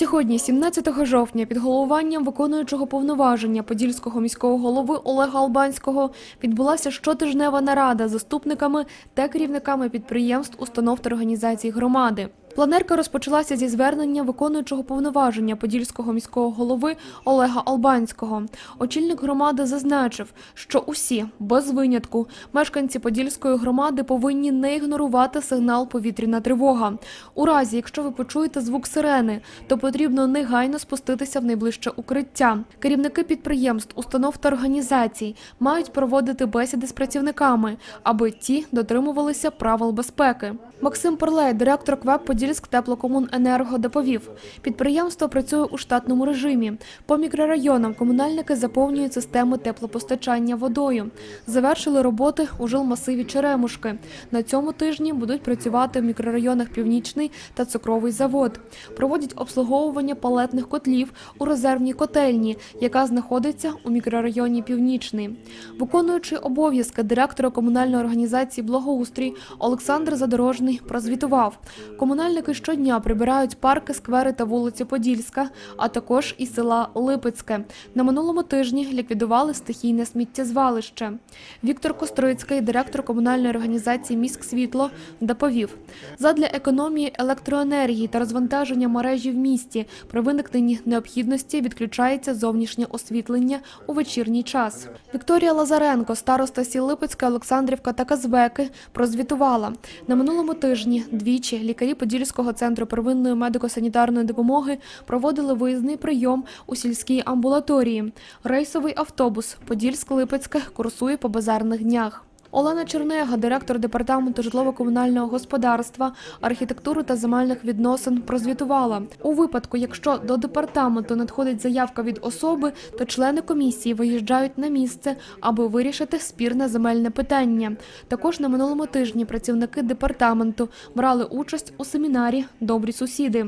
Сьогодні, 17 жовтня, під головуванням виконуючого повноваження подільського міського голови Олега Албанського відбулася щотижнева нарада з заступниками та керівниками підприємств, установ та організацій громади. Планерка розпочалася зі звернення виконуючого повноваження подільського міського голови Олега Албанського. Очільник громади зазначив, що усі, без винятку, мешканці подільської громади повинні не ігнорувати сигнал повітряна тривога. У разі, якщо ви почуєте звук сирени, то потрібно негайно спуститися в найближче укриття. Керівники підприємств, установ та організацій мають проводити бесіди з працівниками, аби ті дотримувалися правил безпеки. Максим Перлей, директор КВЕП Подільськ теплокомуненерго, доповів, підприємство працює у штатному режимі. По мікрорайонам комунальники заповнюють системи теплопостачання водою. Завершили роботи у жилмасиві Черемушки. На цьому тижні будуть працювати в мікрорайонах Північний та Цукровий завод. Проводять обслуговування палетних котлів у резервній котельні, яка знаходиться у мікрорайоні Північний. Виконуючий обов'язки директора комунальної організації Благоустрій Олександр Задорожний прозвітував. Комунальники щодня прибирають парки, сквери та вулиці Подільська, а також і села Липецьке. На минулому тижні ліквідували стихійне сміттєзвалище. Віктор Кострицький, директор комунальної організації Міськсвітло, доповів: задля економії електроенергії та розвантаження мережі в місті при виникненні необхідності відключається зовнішнє освітлення у вечірній час. Вікторія Лазаренко, староста сіл Липецька, Олександрівка та Казбеки, прозвітувала на минулому тижні двічі лікарі Подільського центру первинної медико-санітарної допомоги проводили виїзний прийом у сільській амбулаторії. Рейсовий автобус Подільськ-Липецьке курсує по базарних днях. Олена Чернега, директор департаменту житлово-комунального господарства, архітектури та земельних відносин, прозвітувала у випадку, якщо до департаменту надходить заявка від особи, то члени комісії виїжджають на місце, аби вирішити спірне земельне питання. Також на минулому тижні працівники департаменту брали участь у семінарі Добрі сусіди.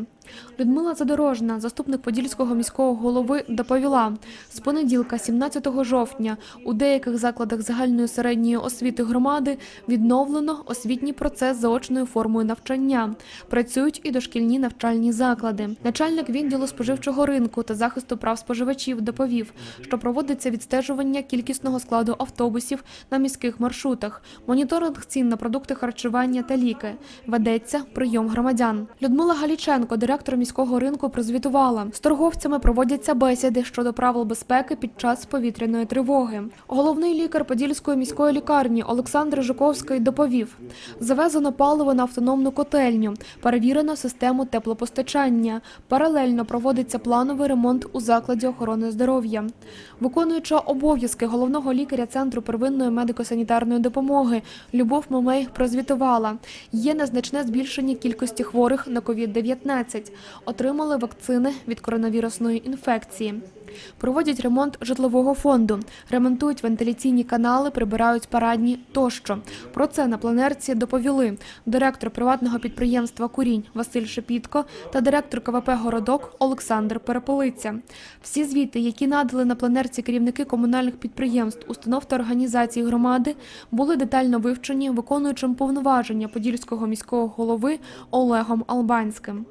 Людмила Задорожна, заступник Подільського міського голови, доповіла, з понеділка, 17 жовтня, у деяких закладах загальної середньої освіти громади відновлено освітній процес заочною формою навчання. Працюють і дошкільні навчальні заклади. Начальник відділу споживчого ринку та захисту прав споживачів доповів, що проводиться відстежування кількісного складу автобусів на міських маршрутах, моніторинг цін на продукти харчування та ліки. Ведеться прийом громадян. Людмила Галіченко, директор міського ринку, прозвітувала. З торговцями проводяться бесіди щодо правил безпеки під час повітряної тривоги. Головний лікар Подільської міської лікарні Олександр Жуковський доповів: завезено паливо на автономну котельню, перевірено систему теплопостачання. Паралельно проводиться плановий ремонт у закладі охорони здоров'я. Виконуюча обов'язки головного лікаря центру первинної медико-санітарної допомоги Любов Мамей прозвітувала. Є незначне збільшення кількості хворих на COVID-19. Отримали вакцини від коронавірусної інфекції. Проводять ремонт житлового фонду, ремонтують вентиляційні канали, прибирають парадні тощо. Про це на планерці доповіли директор приватного підприємства Курінь Василь Шепітко та директор КВП Городок Олександр Переполиця. Всі звіти, які надали на планерці керівники комунальних підприємств, установ та організацій громади, були детально вивчені виконуючим повноваження подільського міського голови Олегом Албанським.